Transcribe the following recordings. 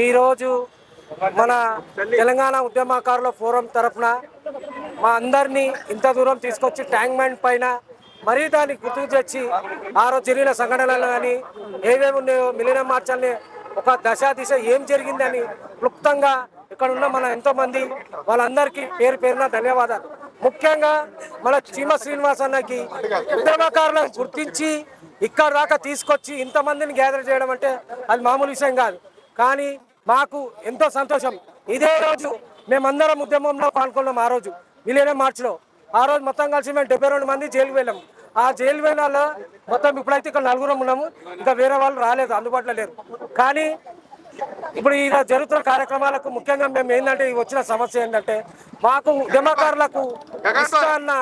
ఈరోజు మన తెలంగాణ ఉద్యమకారుల ఫోరం తరఫున మా అందరినీ ఇంత దూరం తీసుకొచ్చి ట్యాంక్ బండ్ పైన మరీ దాన్ని గుర్తు తెచ్చి ఆ రోజు జరిగిన సంఘటనలు కానీ ఏవేమి ఉన్నాయో మిలిన మార్చాలని ఒక దశ దిశ ఏం జరిగిందని క్లుప్తంగా ఇక్కడ ఉన్న మన ఎంతోమంది వాళ్ళందరికీ పేరు పేరున ధన్యవాదాలు. ముఖ్యంగా మన చీమ శ్రీనివాస్ అన్నకి ఉద్యమకారులను గుర్తించి ఇక్కడ దాకా తీసుకొచ్చి ఇంతమందిని గ్యాదర్ చేయడం అంటే అది మామూలు విషయం కాదు. కానీ మాకు ఎంతో సంతోషం. ఇదే రోజు మేమందరం ఉద్యమంలో పాల్గొన్నాం ఆ రోజు. మిలియనం మార్చిలో. ఆ రోజు మొత్తం కలిసి మేము డెబ్బై రెండు మంది జైలుకి వెళ్ళాం. ఆ జైలు వెళ్ళిన వాళ్ళ మొత్తం ఇప్పుడైతే ఇక్కడ నలుగురం ఉన్నాము. ఇంకా వేరే వాళ్ళు రాలేదు అందుబాటులో లేరు. కానీ ఇప్పుడు ఈ జరుగుతున్న కార్యక్రమాలకు ముఖ్యంగా మేము ఏంటంటే వచ్చిన సమస్య ఏంటంటే మాకు ఉద్యమకారులకు ఇస్తా అన్న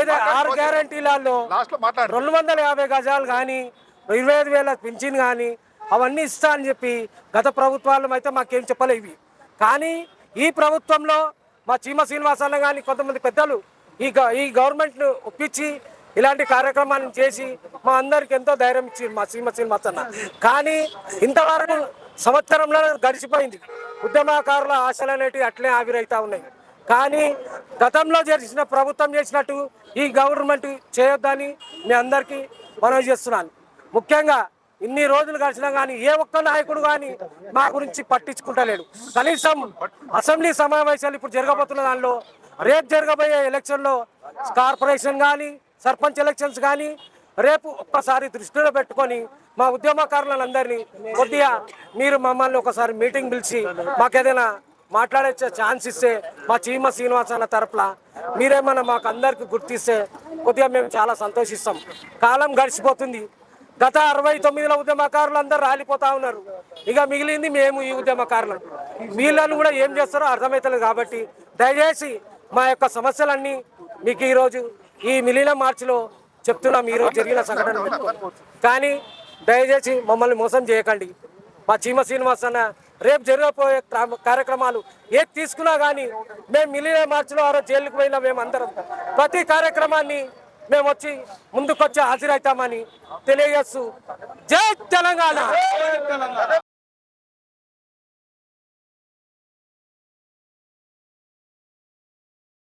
ఏదో ఆరు గ్యారంటీలలో రెండు వందల యాభై గజాలు కానీ ఇరవై ఐదు వేల పింఛన్ కానీ అవన్నీ ఇస్తా అని చెప్పి గత ప్రభుత్వాలు అయితే మాకేం చెప్పలే ఇవి. కానీ ఈ ప్రభుత్వంలో మా చీమ శ్రీనివాసాలు కానీ కొంతమంది పెద్దలు ఈ గ- ఈ గవర్నమెంట్ను ఒప్పించి ఇలాంటి కార్యక్రమాలను చేసి మా అందరికి ఎంతో ధైర్యం ఇచ్చి మా చీమ శ్రీనివాస్ అన్న కానీ ఇంతవరకు సంవత్సరంలో గడిచిపోయింది. ఉద్యమకారుల ఆశలు అనేటివి అట్లే ఆవిరైతా ఉన్నాయి. కానీ గతంలో చేసిన ప్రభుత్వం చేసినట్టు ఈ గవర్నమెంట్ చేయొద్దని మీ అందరికీ మనవి చేస్తున్నాను. ముఖ్యంగా ఇన్ని రోజులు గడిచినా కానీ ఏ ఒక్క నాయకుడు కానీ మా గురించి పట్టించుకుంటలేడు. కనీసం అసెంబ్లీ సమావేశాలు ఇప్పుడు జరగబోతున్న దానిలో రేపు జరగబోయే ఎలక్షన్లో కార్పొరేషన్ కానీ సర్పంచ్ ఎలక్షన్స్ కానీ రేపు ఒక్కసారి దృష్టిలో పెట్టుకొని మా ఉద్యమకారులందరినీ కొద్దిగా మీరు మమ్మల్ని ఒకసారి మీటింగ్ పిలిచి మాకేదైనా మాట్లాడే ఛాన్స్ ఇస్తే మా చీమ శ్రీనివాస్ అన్న తరపున మీరేమన్నా మాకు అందరికి గుర్తిస్తే కొద్దిగా మేము చాలా సంతోషిస్తాం. కాలం గడిచిపోతుంది. గత అరవై తొమ్మిదిలో ఉద్యమకారులు అందరూ రాలిపోతా ఉన్నారు. ఇక మిగిలింది మేము ఈ ఉద్యమకారులు. వీళ్ళని కూడా ఏం చేస్తారో అర్థమవుతలేదు కాబట్టి దయచేసి మా యొక్క సమస్యలన్నీ మీకు ఈరోజు ఈ మిలిన మార్చిలో చెప్తున్నాం. ఈరోజు జరిగిన సంఘటన. కానీ దయచేసి మమ్మల్ని మోసం చేయకండి. మా చీమ శ్రీనివాస్ అన్న రేపు జరగబోయే కార్యక్రమాలు ఏది తీసుకున్నా కానీ మేము మిలిన మార్చిలో ఆ రోజు జైలుకు పోయినా మేము అందరం ప్రతి కార్యక్రమాన్ని మేము వచ్చి ముందుకొచ్చి హాజరవుతామని తెలియజేస్తూ జై తెలంగాణ.